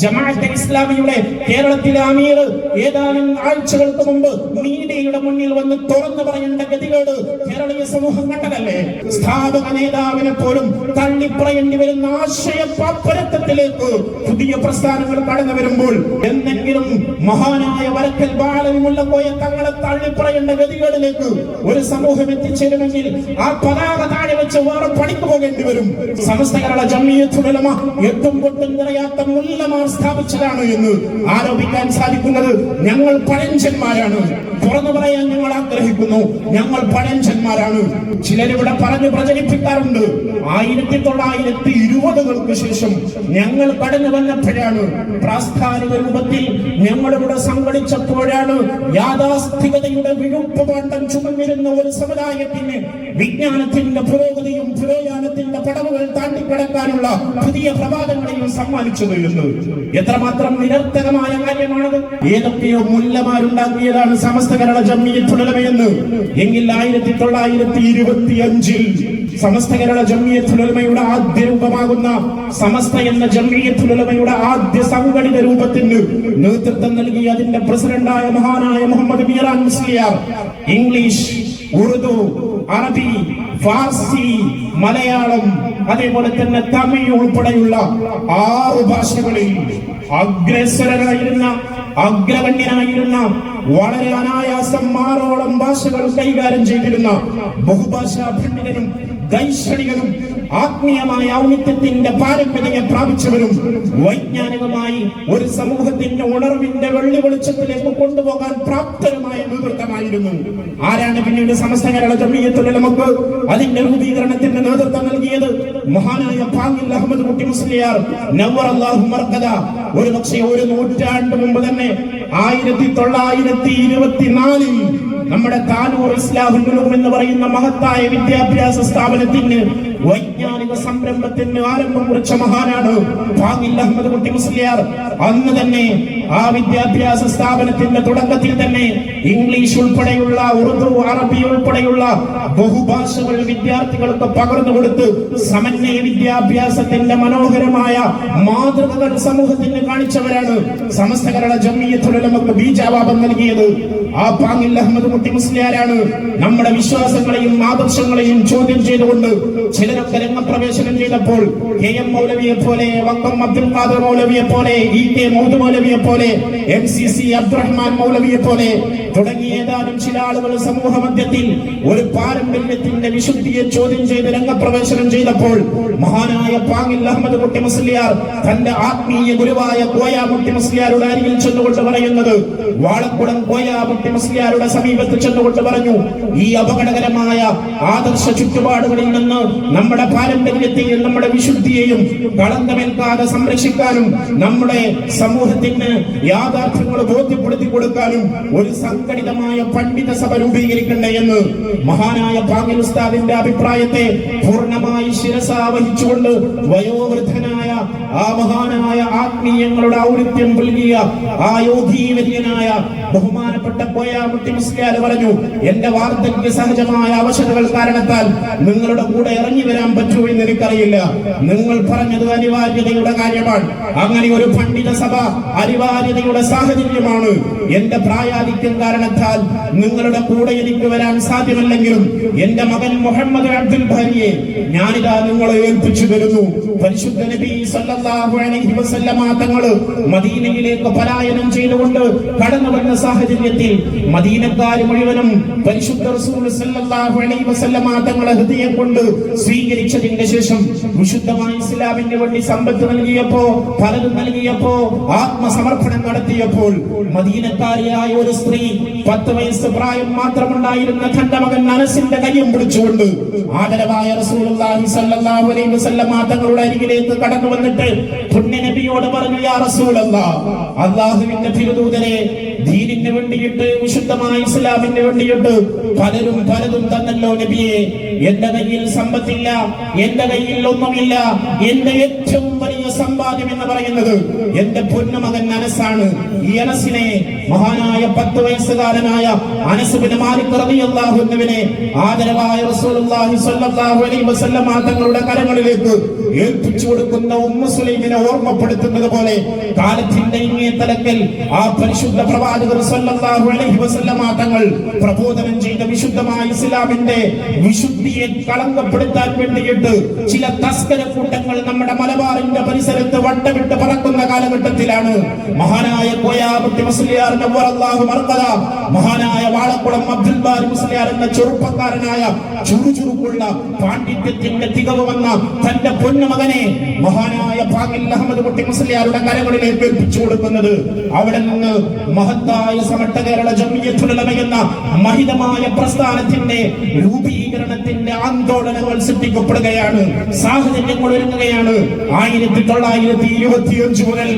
ജമാഅത്തെ ഇസ്ലാമിയുടെ കേരളത്തിലെ അമീർ ഏതാനും ആഴ്ചകൾക്ക് മുമ്പ് മീഡിയയുടെ മുന്നിൽ വന്ന് തുറന്നു പറയേണ്ട ഗതികേട് കേരളീയ സമൂഹം കണ്ടതല്ലേ സ്ഥാപക നേതാവിനെ പോലും തള്ളിപ്പറയേണ്ടി വരുന്ന ആശയ പാപ്പരത്വത്തിലേക്ക് പുതിയ പ്രസ്ഥാനങ്ങൾ കടന്നു വരുമ്പോൾ എന്തെങ്കിലും മഹാനായ വരക്കൽ ബാലവിമുള്ള പോയ തങ്ങളെ തള്ളിപ്പറയേണ്ട ഗതികേടിലേക്ക് ഒരു സമൂഹം എത്തിച്ചേരുമെങ്കിൽ ആ പതാക താഴെ വെച്ച് വേറെ പണിക്ക് പോകേണ്ടി വരും. സമസ്ത കേരള ജമിയത്തുലമ എത്തും പൊട്ടും നിറയാത്ത മുല്ലമാർ സ്ഥാപിച്ചതാണ് എന്ന് ആരോപിക്കാൻ സാധിക്കുന്നത് ഞങ്ങൾ പഴഞ്ചന്മാരാണ്. തുറന്നു പറയാൻ ഞങ്ങൾ ആഗ്രഹിക്കുന്നു. ഞങ്ങൾ പഴഞ്ചന്മാരാണ്. ചിലരിവിടെ പറഞ്ഞു പ്രചരിപ്പിക്കാറുണ്ട്. ആയിരത്തി തൊള്ളായിരത്തി ഇരുപതുകൾക്ക് ശേഷം ഞങ്ങൾ കടന്നു വന്നപ്പോഴാണ് പ്രാസ്ഥാനിക രൂപത്തിൽ ഞങ്ങളിവിടെ സംഘടിച്ചപ്പോഴാണ് യാഥാസ്ഥികതയുടെ വിഴുപ്പ് പാണ്ഡം ചുമന്നിരുന്ന ഒരു സമുദായത്തിന് വിജ്ഞാനത്തിന്റെ പുരോഗതിയും പുരോഗാനത്തിന്റെ പടവുകൾ താണ്ടിക്കടക്കാനുള്ള പുതിയ പ്രഭാതങ്ങളെയും സമ്മാനിച്ചത് എന്ന് എത്രമാത്രം നിരർത്ഥകമായ കാര്യമാണത്? ഏതൊക്കെയോ മുല്ലമാരുണ്ടാക്കിയതാണ് സമസ്ത കേരള ജമ്മിയത്തുലമയെന്ന് എങ്കിൽ ആയിരത്തി തൊള്ളായിരത്തി ഇരുപത്തി അഞ്ചിൽ സമസ്ത കേരള ജമ്മിയത്തുലമയുടെ ആദ്യ രൂപമാകുന്ന സമസ്ത എന്ന ജമ്മിയത്തുലമയുടെ ആദ്യ സംഘടിത രൂപത്തിന് നേതൃത്വം നൽകി അതിന്റെ പ്രസിഡന്റായ മഹാനായ മുഹമ്മദ് മീറാൻ മുസ്ലിയാർ. ഇംഗ്ലീഷ് ഉറുദു അറബി ഫാർസി മലയാളം അതേപോലെ തന്നെ തമിഴ് ഉൾപ്പെടെയുള്ള ആറ് ഭാഷകളിൽ അഗ്രസരനായിരുന്ന അഗ്രഗണ്യനായിരുന്ന വളരെ അനായാസം മാറോളം ഭാഷകൾ കൈകാര്യം ചെയ്തിരുന്ന ബഹുഭാഷാ പണ്ഡിതനും ദൈക്ഷണികനും ആത്മീയമായ ഔന്നിത്യത്തിന്റെ പാരമ്പര്യം പ്രാപിച്ചവരും വൈജ്ഞാനികമായി ഒരു സമൂഹത്തിന്റെ ഉണർവിന്റെ വെള്ളി വെളിച്ചത്തിലേക്ക് കൊണ്ടുപോകാൻ പ്രാപ്തരുമായ നേതൃത്വമായിരുന്നു. ആരാണ് പിന്നീട് സമസ്ത കേരള ജമീയത്തിലുള്ള നമുക്ക് അതിന്റെ രൂപീകരണത്തിന്റെ നേതൃത്വം നൽകിയത്? മഹാനായ പാങ്ങിൽ അഹമ്മദ് കുട്ടി മുസ്ലിയാർ. നവർ അള്ളാഹു മർക്കത ഒരു പക്ഷേ ഒരു നൂറ്റാണ്ട് മുമ്പ് തന്നെ ആയിരത്തി തൊള്ളായിരത്തി ഇരുപത്തിനാലിൽ നമ്മുടെ താനൂർ ഇസ്ലാഹുലും എന്ന് പറയുന്ന മഹത്തായ വിദ്യാഭ്യാസ സ്ഥാപനത്തിന് വൈജ്ഞാനിക സംരംഭത്തിന് ആരംഭം കുറിച്ച മഹാനാണ് അഹമ്മദ് കുട്ടി മുസ്ലിയാർ. അന്ന് തന്നെ ആ വിദ്യാഭ്യാസ സ്ഥാപനത്തിന്റെ തുടക്കത്തിൽ തന്നെ ഇംഗ്ലീഷ് ഉൾപ്പെടെയുള്ള ഉറുദു അറബി ഉൾപ്പെടെയുള്ള ബഹുഭാഷകൾ വിദ്യാർത്ഥികൾക്ക് പകർന്നു കൊടുത്ത് സമന്വയ വിദ്യാഭ്യാസത്തിന്റെ മനോഹരമായ മാതൃകകൾ സമൂഹത്തിന് കാണിച്ചവരാണ് സമസ്ത കേരള ജമ്മിയത്തുലമക്ക് ബീജാവാപം നൽകിയത്. ആ പാങ്ങിൽ അഹമ്മദ് കുട്ടി മുസ്ലിയാരാണ് നമ്മുടെ വിശ്വാസങ്ങളെയും ആദർശങ്ങളെയും ചോദ്യം ചെയ്തുകൊണ്ട് ചിലരൊക്കെ രംഗപ്രവേശനം ചെയ്തപ്പോൾ കെ എം മൗലവിയെ പോലെ വക്കം അബ്ദുൽ ഖാദർ മൗലവിയെ പോലെ ഇ കെ മൗദ് മൗലവിയെ പോലെ എം സി സി അബ്ദുറഹ്മാൻ മൗലവിയെ പോലെ തുടങ്ങിയ ഏതാനും ചില ആളുകൾ സമൂഹ മധ്യത്തിൽ ഒരു പാരമ്പര്യത്തിന്റെ വിശുദ്ധിയെ ചോദ്യം ചെയ്ത് രംഗപ്രവേശനം ചെയ്തപ്പോൾ മഹാനായ പാങ്ങിൽ അഹമ്മദ് കുട്ടി മുസ്ലിയാർ തന്റെ ആത്മീയ ഗുരുവായ കോയാമുട്ടി മുസ്ലിയാരുടെ അരികിൽ ചെന്നുകൊണ്ട് പറയുന്നത് വാളക്കുടം കോയാമുട്ടി മുസ്ലിയാരുടെ സമീപത്ത് ചെന്നുകൊണ്ട് പറഞ്ഞു ഈ അപകടകരമായ ആദർശ ചുറ്റുപാടുകളിൽ നിന്ന് നമ്മുടെ പാരമ്പര്യത്തെയും നമ്മുടെ വിശുദ്ധിയെയും കളങ്കമെത്താതെ സംരക്ഷിക്കാനും നമ്മുടെ സമൂഹത്തിന് യാഥാർത്ഥ്യങ്ങൾ ബോധ്യപ്പെടുത്തി കൊടുക്കാനും ഒരു സംഘടിതമായ പണ്ഡിത സഭ രൂപീകരിക്കണ്ടേ എന്ന് മഹാനായ പാങ്ങിൽ ഉസ്താദിന്റെ അഭിപ്രായത്തെ പൂർണമായി ശിരസാവഹിച്ചുകൊണ്ട് വയോവൃദ്ധനായ ആ മഹാനായ ആത്മീയങ്ങളുടെ ഔന്നിത്യം നൽകിയ ആ യോധീവര്യനായ ബഹുമാനപ്പെട്ട കോയാമുട്ടി മുസ്ലിയാൽ പറഞ്ഞു എന്റെ വാർദ്ധക്യ സഹജമായ അവശതകൾ കാരണത്താൽ നിങ്ങളുടെ കൂടെ ഇറങ്ങി വരാൻ പറ്റൂ എന്ന് എനിക്കറിയില്ല. നിങ്ങൾ പറഞ്ഞത് അനിവാര്യതയുടെ കാര്യമാണ്. അങ്ങനെ ഒരു പണ്ഡിത സഭ അനിവാര്യതയുടെ സാഹചര്യമാണ്. എന്റെ പ്രായാധിക്യം കാരണത്താൽ നിങ്ങളുടെ കൂടെ എനിക്ക് വരാൻ സാധ്യമല്ലെങ്കിലും എന്റെ മകൻ മുഹമ്മദ് അബ്ദുൽ ഭാര്യയെ ഞാനിതാ നിങ്ങളെ ഏൽപ്പിച്ചു തരുന്നു. പരിശുദ്ധ നബി സല്ലല്ലാഹു അലൈഹി വസല്ലമ തങ്ങൾ മദീനയിലേക്ക് പലായനം ചെയ്തുകൊണ്ട് കടന്നു വന്ന സാഹചര്യത്തിൽ മദീനക്കാർ മുഴുവനും പരിശുദ്ധ റസൂൽ സല്ലല്ലാഹു അലൈഹി വസല്ലമ തങ്ങളെ ഹൃദയം കൊണ്ട് സ്വീകരിച്ചതിന്റെ ശേഷം വിശുദ്ധമായ ഇസ്ലാമിന് വേണ്ടി സമ്പത്ത് നൽകിയപ്പോ പലതും നൽകിയപ്പോ ആത്മസമർപ്പണം നടത്തിയപ്പോൾ മദീനക്കാരിയായ ഒരു സ്ത്രീ പത്ത് വയസ്സ് പ്രായം മാത്രമുണ്ടായിരുന്ന തന്റെ മകൻ അനസിന്റെ കയ്യും പിടിച്ചുകൊണ്ട് ആദരവായ റസൂലുള്ളാഹി അലൈഹി തങ്ങളുടെ അരികിലേക്ക് കടന്നു വന്നിട്ട് പുണ്യ നബിയോട് പറഞ്ഞു യാ റസൂലല്ലാഹ് അല്ലാഹുവിന്റെ തിരുദൂതരെ ദീനിന് വേണ്ടിയിട്ട് വിശുദ്ധമായ ഇസ്ലാമിന് വേണ്ടിയിട്ട് പലരും പലതും തന്നല്ലോ നബിയെ. എന്റെ കയ്യിൽ സമ്പത്തില്ല എന്റെ കയ്യിൽ ഒന്നുമില്ല എന്റെ ഏറ്റവും വലിയ സമ്പാദ്യം എന്ന് പറയുന്നത് എന്റെ പൊന്നുമകൻ അനസാണ്. ഈ അനസിനെ മഹാനായ പത്ത് വയസ്സുകാരനായ അനസുബിന് മാലിക് റളിയല്ലാഹു ആദരവായ റസൂലുള്ളാഹി അലൈഹി വസല്ലം തങ്ങളുടെ കരങ്ങളിലേക്ക് ഏൽപ്പിച്ചു കൊടുക്കുന്ന ഉമ്മ സുലൈമിനെ ഓർമ്മപ്പെടുത്തുന്നത് പോലെ കാലത്തിന്റെ ഇങ്ങേ തലക്കൽ ആ പരിശുദ്ധ പ്രവാചകർ സല്ലല്ലാഹു അലൈഹി വസല്ലമ തങ്ങൾ പ്രബോധനം ചെയ്ത വിശുദ്ധമായ ഇസ്ലാമിന്റെ വിശുദ്ധിയെ കളങ്കപ്പെടുത്താൻ വേണ്ടിയിട്ട് ചില തസ്കര കൂട്ടങ്ങൾ നമ്മുടെ മലബാറിന്റെ പരിസരത്ത് വട്ടമിട്ട് പറക്കുന്ന കാലഘട്ടത്തിലാണ്. മഹാനായ കോയാബുട്ടി മുസ്ലിയാർ നവ്വറല്ലാഹു മർക്കദ മഹാനായ വാളക്കുളം അബ്ദുൽ ബാരി മുസ്ലിയാർ എന്ന ചെറുപ്പക്കാരനായ ചുറുചുറുക്കുള്ള പാണ്ഡിത്യത്തിന്റെ തികവ് വന്ന തന്റെ പൊന്നു മകനെ മഹാനായ പാകിൽ അഹമ്മദ് കുട്ടി മുസ്ലിയാരുടെ കരകളിലേക്ക് ഏൽപ്പിച്ചു കൊടുക്കുന്നത് അവിടെ നിന്ന് മഹത്തായ സമട്ട കേരള ജമിയത്തുലമ എന്ന മഹിതമായ പ്രസ്ഥാനത്തിന്റെ രൂപീകരണത്തിന്റെ ആന്തോളനങ്ങൾ സൃഷ്ടിക്കപ്പെടുകയാണ്. സാഹചര്യങ്ങൾ ഒരുങ്ങുകയാണ് ആയിരത്തി തൊള്ളായിരത്തി ഇരുപത്തി അഞ്ച് മുതൽ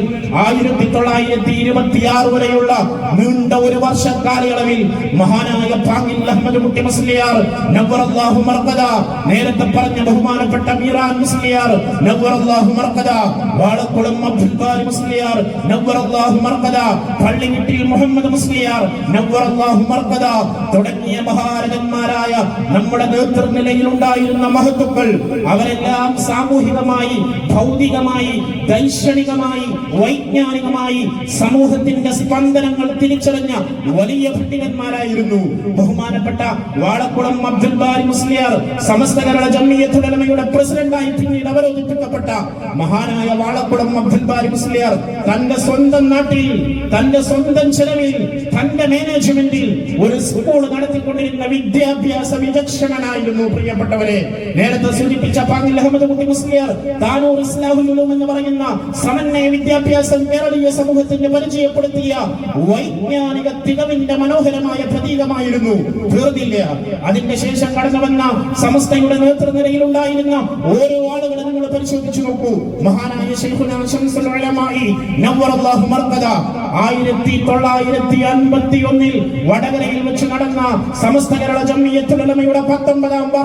ആയിരത്തി തൊള്ളായിരത്തി ഇരുപത്തി ആറ് വരെയുള്ള നീണ്ട ഒരു വർഷ കാലയളവിൽ മഹാനായ പാങ്ങിൽ അഹമ്മദ് കുട്ടി മുസ്ലിയാർ നവറല്ലാഹു മർക്കദ നേരത്തെ പറഞ്ഞ ബഹുമാനപ്പെട്ട മീറാൻ മുസ്ലിയാർ നവറല്ലാഹു മർക്കദ വാളക്കുളം അബ്ദുൽ ബാരി മുസ്ലിയാർ നവറല്ലാഹു മർക്കദ പള്ളിങ്ങിട്ടിൽ മുഹമ്മദ് മുസ്ലിയാർ നവറല്ലാഹു മർക്കദ തുടങ്ങിയ മഹാരഥന്മാരായ നമ്മുടെ നേതൃനിലയിൽ ഉണ്ടായിരുന്ന മഹത്തുക്കൾ അവരെല്ലാം സാമൂഹികമായി ഭൗതികമായി ദൈക്ഷണികമായി വൈജ്ഞാനികമായി സമൂഹത്തിന്റെ സ്പന്ദനങ്ങൾ തിരിച്ചറിഞ്ഞ വലിയ പണ്ഡിതന്മാരായിരുന്നു ബഹുമാനപ്പെട്ട വാളക്കുളം അബ്ദുൽ ബാരി മുസ്ലിയാർ സമസ്ത കേരള ജമ്മിയത്തുലമയുടെ പ്രസിഡന്റായി പിന്നീട് അവരോധിപ്പിക്കപ്പെട്ട മഹാനായ വാളക്കുളം അബ്ദുൽ ബാരി മുസ്ലിയാർ തന്റെ സ്വന്തം നാട്ടിൽ തന്റെ സ്വന്തം ചെലവിൽ തന്റെ മാനേജ്മെന്റിൽ ഒരു സ്കൂൾ നടത്തിക്കൊണ്ടിരുന്ന വിദ്യാഭ്യാസ വിചക്ഷണനായിരുന്നു പ്രിയപ്പെട്ടവരെ നേരത്തെ സൂചിപ്പിച്ച പാങ്ങിൽ അഹമ്മദ് കുട്ടി മുസ്ലിയർ താനൂർ ഇസ്ലാഹുലും എന്ന് പറയുന്ന സമന്വയ വിദ്യാഭ്യാസം കേരളീയ സമൂഹത്തിന് പരിചയപ്പെടുത്തിയ വൈജ്ഞാനിക തികവിന്റെ മനോഹരമായ പ്രതീകമായിരുന്നു തീർന്നില്ല അതിന്റെ ശേഷം കടന്നു വന്ന സമസ്തയുടെ നേതൃനിരയിൽ ഉണ്ടായിരുന്ന ഓരോ ആളുകളെ നിങ്ങൾ പരിശോധിച്ചു നോക്കൂ. മഹാനായ ആയിരത്തി തൊള്ളായിരത്തി അൻപത്തി ഒന്നിൽ വടകരയിൽ വെച്ച് നടന്ന സമസ്ത കേരള ജമ്മിയത്തുലമയുടെ പത്തൊമ്പതാം വാർഷിക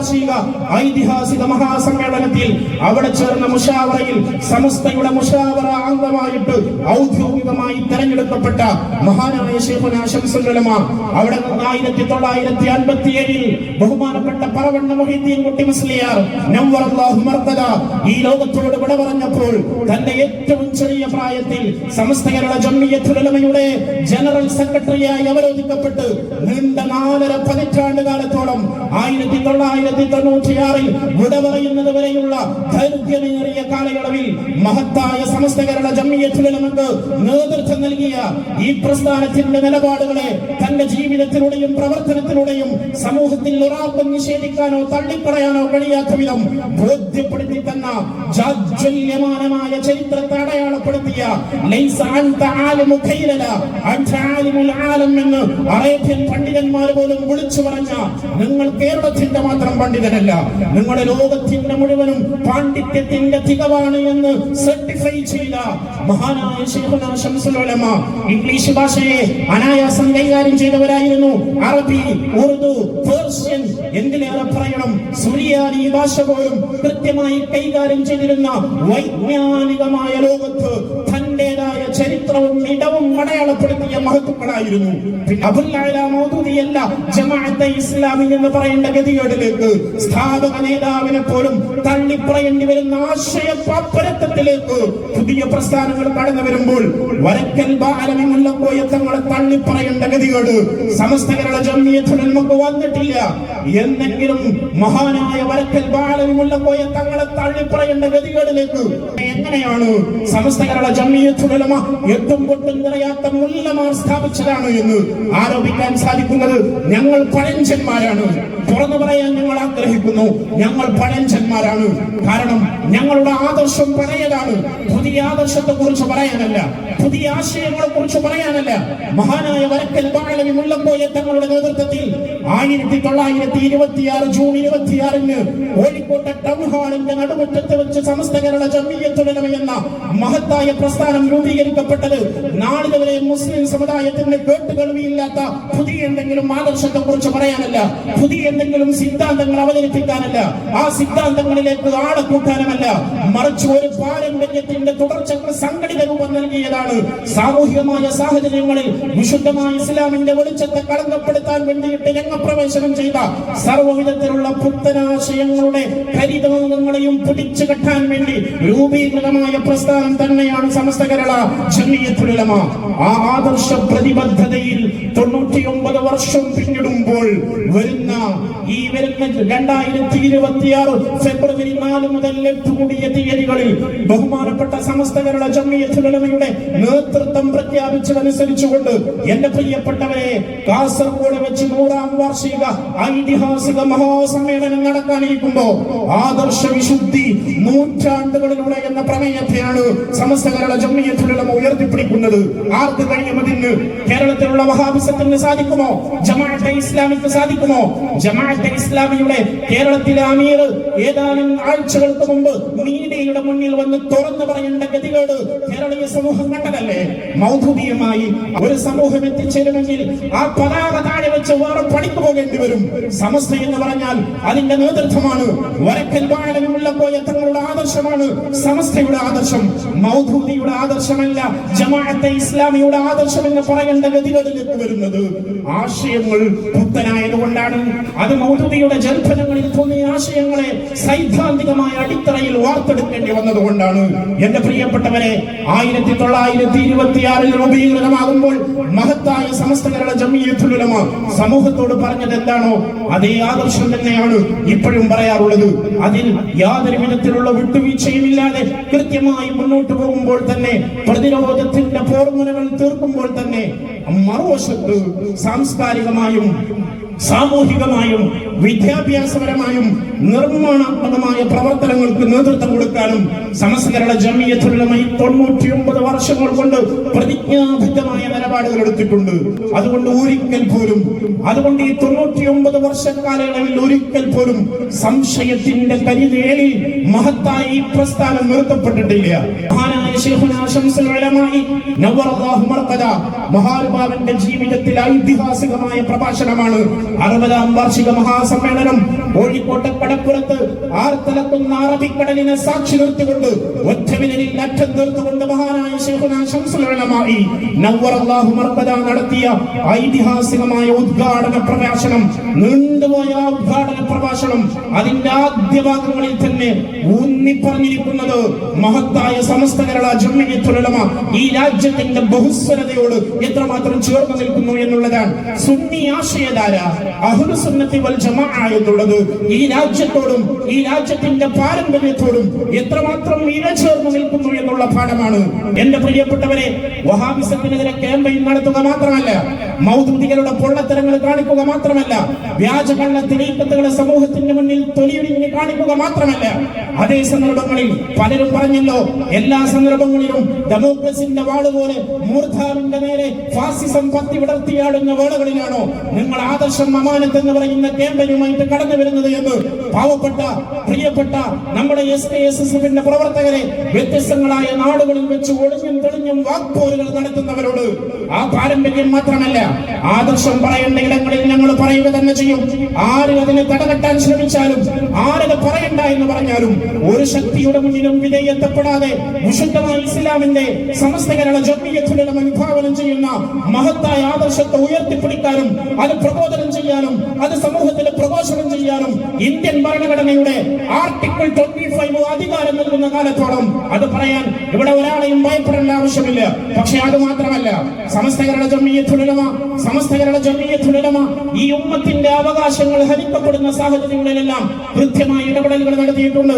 ഐതിഹാസിക മഹാസമ്മേളനത്തിൽ അവിടെ ചേർന്ന മുഷാവറയിൽ സമസ്തയുടെ മുഷാവറ അംഗമായിട്ട് ഔദ്യോഗികമായി തെരഞ്ഞെടുക്കപ്പെട്ട മഹാനായ ശേഖുന ശംസുലമ അവിടെ നിന്ന് ആയിരത്തി തൊള്ളായിരത്തി അൻപത്തി ഏഴിൽ ബഹുമാനപ്പെട്ട പറവണ്ണ മൊഹീദ്ദീൻ കുട്ടി മുസ്ലിയാർ ഈ ലോകത്തോട് വിട പറഞ്ഞപ്പോൾ തന്റെ ഏറ്റവും ചെറിയ പ്രായത്തിൽ സമസ്ത കേരള ജമ്മിയത്തുലമയുടെ ജനറൽ സെക്രട്ടറിയായി അവരോധിക്കപ്പെട്ട് നീണ്ട നാലര പതിറ്റാണ്ട് കാലത്തോളം ആയിരത്തി തൊള്ളായിരത്തി തൊണ്ണൂറ്റിയാറിൽ വിട പറയുന്നത് വരെയുള്ള ദൈർഘ്യമേറിയ കാലയളവിൽ മഹത്തായ സമസ്ത കേരള ജമ്മിയത്തുലമക്ക് നേതൃത്വം നൽകിയ ഈ പ്രസ്ഥാനത്തിന്റെ നിലപാടുകളെ തന്റെ ജീവിതത്തിലൂടെയും പ്രവർത്തനത്തിലൂടെയും സമൂഹത്തിൽ ഒരാൾക്കും നിഷേധിക്കാനോ തള്ളിപ്പറയാനോ കഴിയാത്ത വിധം ബോധ്യപ്പെടുത്തി തന്ന ജാജ്വല്യമാനമായ ചരിത്രത്തെ അടയാളപ്പെടുത്തിയ അറേബ്യൻ പണ്ഡിതന്മാർ പോലും വിളിച്ചു പറഞ്ഞ നിങ്ങൾ കേരളത്തിന്റെ മാത്രം പണ്ഡിതനല്ല നിങ്ങളുടെ ലോകത്തിന്റെ മുഴുവനും പാണ്ഡിത്യത്തിന്റെ തികവാണ് എന്ന് സർട്ടിഫൈ ചെയ്ത മഹാനായ ഉലമ ഇംഗ്ലീഷ് ഭാഷയെ അനായാസം കൈകാര്യം ചെയ്തവരായിരുന്നു. അറബി ഉറുദു പേർഷ്യൻ എന്തിനേറെ പറയണം? സുറിയാനി ഭാഷ പോലും കൃത്യമായി കൈകാര്യം ചെയ്തിരുന്ന വൈജ്ഞാനികമായ ലോകത്ത് തന്റേതായ ചരിത്രവും ഇടവും അടയാളപ്പെടുത്തിയ മഹത്വങ്ങളായിരുന്നു. മൗദൂദിയല്ല ജമാഅത്തെ ഇസ്ലാമി എന്ന് പറയേണ്ട ഗതികേടിലേക്ക് സ്ഥാപക നേതാവിനെ പോലും തള്ളിപ്പറയേണ്ടി വരുന്ന ആശയ പാപ്പരത്വത്തിലേക്ക് പുതിയ പ്രസ്ഥാനങ്ങൾ കടന്നു വരുമ്പോൾ വരക്കൽ ബാലമി കോയത്തങ്ങളെ തങ്ങളെ തള്ളിപ്പറയേണ്ട ഗതികേട് സമസ്ത കേരള ജമ്മിയത്തിൽ നമുക്ക് വന്നിട്ടില്ല. എന്നെങ്കിലും മഹാനായ വരക്കൽ ബാലമി കോയത്തങ്ങളെ തങ്ങളെ തള്ളിപ്പറയേണ്ട ഗതികേടിലേക്ക് എങ്ങനെയാണ് സമസ്ത കേരള ജമ്മിയത്തുലമ യുദ്ധം കൊണ്ടും നിറയാത്ത മുല്ലമാർ സ്ഥാപിച്ചതാണ് എന്ന് ആരോപിക്കാൻ സാധിക്കുന്നത് ഞങ്ങൾ പഴഞ്ചന്മാരാണ്. തുറന്നു പറയാൻ ഞങ്ങൾ ആഗ്രഹിക്കുന്നു ഞങ്ങൾ പഴഞ്ചന്മാരാണ്. കാരണം ഞങ്ങളുടെ ആദർശം പഴയതാണ്. പുതിയ ആദർശത്തെ കുറിച്ച് പറയാനല്ല പുതിയ ആശയങ്ങളെ കുറിച്ച് പറയാനല്ല. മഹാനായ വരക്കൽ ബാലവി മുല്ലപ്പോയ തങ്ങളുടെ നേതൃത്വത്തിൽ ആയിരത്തി തൊള്ളായിരത്തി ഇരുപത്തിയാറ് ജൂൺ ഇരുപത്തിയാറിന് കോഴിക്കോട്ടെ ടൗൺ ഹാളിന്റെ നടുമുറ്റത്ത് വെച്ച് സമസ്ത കേരള ജമീയത്തുലമ എന്ന മഹത്തായ പ്രസ്ഥാനം രൂപീകരിക്കപ്പെട്ടത് നാളുകളെ മുസ്ലിം സമുദായത്തിന് കേട്ടുകേൾവിയില്ലാത്ത പുതിയ എന്തെങ്കിലും ആദർശത്തെ കുറിച്ച് പറയാനല്ല പുതിയ എന്തെങ്കിലും സിദ്ധാന്തങ്ങൾ അവതരിപ്പിക്കാനല്ല ആ സിദ്ധാന്തങ്ങളിലേക്ക് ആളെ കൂട്ടാനുമല്ല മറിച്ച് ഒരു പാരമ്പര്യത്തിന്റെ തുടർച്ചക്ക് സംഘടിത രൂപം നൽകിയതാണ്. സാമൂഹികമായ സാഹചര്യങ്ങളിൽ വിശുദ്ധമായ ഇസ്ലാമിന്റെ വെളിച്ചത്തെ കളങ്കപ്പെടുത്താൻ വേണ്ടിയിട്ട് രംഗപ്രവേശനം ചെയ്ത സർവവിധത്തിലുള്ള പുത്തനാശയങ്ങളുടെ കരിതോകങ്ങളെയും പിടിച്ചു കെട്ടാൻ വേണ്ടി രൂപീകൃതമായ പ്രസ്ഥാനം തന്നെയാണ് സമസ്ത കേരള ജമിയത്തുലമ ആ ആദർശ പ്രതിബദ്ധതയിൽ തൊണ്ണൂറ്റിയൊമ്പത് വർഷം പിന്നിടുമ്പോൾ വരുന്ന ഈ വരുന്ന രണ്ടായിരത്തി ഇരുപത്തിയാറ് ഫെബ്രുവരി നാല് മുതൽ എത്തുകൂടിയ കൂടിയ തീയതികളിൽ ബഹുമാനപ്പെട്ട സമസ്ത കേരള ജമിയത്തുലമയുടെ നേതൃത്വം പ്രഖ്യാപിച്ചതനുസരിച്ചുകൊണ്ട് എന്റെ പ്രിയപ്പെട്ടവരെ കാസർഗോഡ് വെച്ച് നൂറാം വാർഷിക ഐതിഹാസിക മഹാസമ്മേളനം നടക്കാനിരിക്കുമ്പോ ആദർശ വിശുദ്ധി നൂറ്റാണ്ടുകളിലൂടെ എന്ന പ്രമേയത്തെയാണ് സമസ്ത കേരള ജമിയത്തുലമ ഉയർത്തിപ്പിടിക്കുന്നത്. ആർക്ക് കഴിയുമതിന് കേരളത്തിലുള്ള വഹാബിസത്തിന് സാധിക്കുമോ? ജമാഅത്തെ ഇസ്ലാമിക്ക് സാധിക്കുമോ? ജമാഅത്തെ ഇസ്ലാമിയുടെ കേരളത്തിലെ അമീർ ഏതാനും ആഴ്ചകൾക്ക് മുമ്പ് മീഡിയയുടെ മുന്നിൽ വന്ന് തുറന്നു പറയേണ്ട ഗതികേട് കേരളീയ സമൂഹം കണ്ടതല്ലേ? മൗധുദീയമായി ഒരു സമൂഹം എത്തിച്ചേരുമെങ്കിൽ ആ പതാക താഴെ വെച്ച് വേറെ പണിക്ക് പോകേണ്ടി വരും. സമസ്ത എന്ന് പറഞ്ഞാൽ അതിന്റെ നേതൃത്വമാണ്. വരക്കൽ വാഴലുള്ള പോയത്തങ്ങളുടെ ആദർശമാണ് സമസ്തയുടെ ആദർശം. മൗധൂദിയുടെ ആദർശമല്ല ജമാഅത്തെ ഇസ്ലാമിയുടെ ആദർശം എന്ന് പറയേണ്ട ഗതികളിലേക്ക് വരുന്നത്. ആശയങ്ങൾ പുത്തനായതുകൊണ്ടാണ് അത് മൗതൃതയുടെ ജൽഫലങ്ങളിൽ തോന്നിയ ആശയങ്ങളെ സൈദ്ധാന്തികമായ അടിത്തറയിൽ വാർത്തെടുക്കേണ്ടി വന്നതുകൊണ്ടാണ്. എന്റെ പ്രിയപ്പെട്ടവരെ ആയിരത്തി തൊള്ളായിരത്തി ഇരുപത്തിയാറിൽ രൂപീകൃതമാകുമ്പോൾ മഹത്തായ സമസ്ത കേരള ജമിയത്തുലമ സമൂഹത്തോട് പറഞ്ഞത് എന്താണോ അതേ ആദർശം തന്നെയാണ് ഇപ്പോഴും പറയാറുള്ളത്. അതിൽ യാതൊരു വിധത്തിലുള്ള വിട്ടുവീഴ്ചയുമില്ലാതെ കൃത്യമായി മുന്നോട്ട് പോകുമ്പോൾ തന്നെ പ്രതിരോധത്തിന്റെ പോർമുനകൾ തീർക്കുമ്പോൾ തന്നെ മറുവശത്ത് സാംസ്കാരികമായും സാമൂഹികമായും വിദ്യാഭ്യാസപരമായും നിർമ്മാണാത്മകമായ പ്രവർത്തനങ്ങൾക്ക് നേതൃത്വം കൊടുക്കാനും സമസ്കരണ ജമിയത്തുലമായി തൊണ്ണൂറ്റിയൊമ്പത് വർഷങ്ങൾ കൊണ്ട് പ്രതിജ്ഞാബദ്ധമായ നിലപാടുകൾ എടുത്തിട്ടുണ്ട്. അതുകൊണ്ട് ഒരിക്കൽ പോലും അതുകൊണ്ട് ഈ തൊണ്ണൂറ്റിയൊമ്പത് വർഷ കാലയളവിൽ ഒരിക്കൽ പോലും സംശയത്തിന്റെ കരിവേലിൽ മഹത്തായ ഈ പ്രസ്ഥാനം നിർത്തപ്പെട്ടിട്ടില്ല. ജീവിതത്തിൽ ഐതിഹാസികമായ പ്രഭാഷണമാണ് അറുപതാം വാർഷിക മഹാസമ്മേളനം കോഴിക്കോട്ടെ കടപ്പുറത്ത് ആർത്തലക്കുന്ന അറബിക്കടലിനെ സാക്ഷി നിർത്തിക്കൊണ്ട് ഒറ്റവിനലിൽ അറ്റം തീർത്തുകൊണ്ട് മഹാനായ നടത്തിയ ഐതിഹാസികമായ ഉദ്ഘാടന പ്രഭാഷണം നീണ്ടുപോയ ഉദ്ഘാടന പ്രഭാഷണം അതിന്റെ ആദ്യ ഭാഗങ്ങളിൽ തന്നെ ഊന്നി പറഞ്ഞിരിക്കുന്നത് മഹത്തായ സമസ്ത കേരള ജമ്മിയത്തുലമ ഈ രാജ്യത്തിന്റെ ബഹുസ്വരതയോട് എത്രമാത്രം ചേർന്ന് നിൽക്കുന്നു എന്നുള്ളതാണ്. സുന്നി ആശയധാര Yeah. എന്നുള്ളത് ഈ രാജ്യത്തോടും ഈ രാജ്യത്തിന്റെ പാരമ്പര്യത്തോടും എത്രമാത്രം ഇഴചേർന്ന് നിൽക്കുന്നു എന്നുള്ള പാഠമാണ്. എന്റെ പ്രിയപ്പെട്ടവരെ വഹാബിസത്തിനെതിരെ ക്യാമ്പയിൻ നടത്തുക മാത്രമല്ല മൗദ്യുതികളുടെ പൊള്ളത്തരങ്ങൾ കാണിക്കുക മാത്രമല്ല വ്യാജ കള്ള തിരീക്കത്തുകളെ സമൂഹത്തിന്റെ മുന്നിൽ തൊലിയൊടിഞ്ഞ് കാണിക്കുക മാത്രമല്ല അതേ സന്ദർഭങ്ങളിൽ പലരും പറഞ്ഞല്ലോ എല്ലാ സന്ദർഭങ്ങളിലും ഡെമോക്രസിന്റെ വാൾ പോലെ മൂർധാവിന്റെ നേരെ ഫാസിസം പത്തി വിടർത്തിയാടുന്ന വേളകളിലാണോ? നിങ്ങൾ ആദർശം അമാനത്ത് എന്ന് പറയുന്ന ക്യാമ്പയിനുമായിട്ട് കടന്നു വരുന്നത് എന്ന് പാവപ്പെട്ട പ്രിയപ്പെട്ട നമ്മുടെ എസ് കെ എസ് എസ് എഫിന്റെ പ്രവർത്തകരെ വ്യത്യസ്തങ്ങളായ നാടുകളിൽ വെച്ച് ഒളിഞ്ഞും തെളിഞ്ഞും വാക്പോരുകൾ നടത്തുന്നവരോട് ആ പാരമ്പര്യം മാത്രമല്ല ആദർശം പറയേണ്ട ഇടങ്ങളിൽ ഞങ്ങൾ പറയുക തന്നെ ചെയ്യും. ആര് അതിനെ തടകെട്ടാൻ ശ്രമിച്ചാലും ആരത് പറയണ്ട എന്ന് പറഞ്ഞാലും ഒരു ശക്തിയുടെ മുന്നിലും വിധേയത്വപ്പെടാതെ വിശുദ്ധമായ ഇസ്ലാമിന്റെ സമസ്ത കേരള ജമ്മിയത്തുലമ വിഭാവനം ചെയ്യുന്ന മഹത്തായ ആദർശത്തെ ഉയർത്തിപ്പിടിക്കാനും അത് പ്രബോധനം ചെയ്യാനും അത് സമൂഹത്തിൽ പ്രഭാഷണം ചെയ്യാനും ഇന്ത്യൻ ഭരണഘടനയുടെ ആർട്ടിക്കിൾ ട്വന്റി ഫൈവ് അധികാരം നൽകുന്ന കാലത്തോളം അത് പറയാൻ ഇവിടെ ഒരാളെയും ഭയപ്പെടേണ്ട ആവശ്യമില്ല. പക്ഷെ അത് മാത്രമല്ല സമസ്ത കേരള ജമ്മിയത്തുലമ സമസ്ത കേരള ജമ്മിയത്തുലമ ഈ ഉമ്മത്തിന്റെ അവകാശങ്ങൾ ഹരിക്കപ്പെടുന്ന സാഹചര്യങ്ങളിലെല്ലാം കൃത്യമായ ഇടപെടലുകൾ നടത്തിയിട്ടുണ്ട്.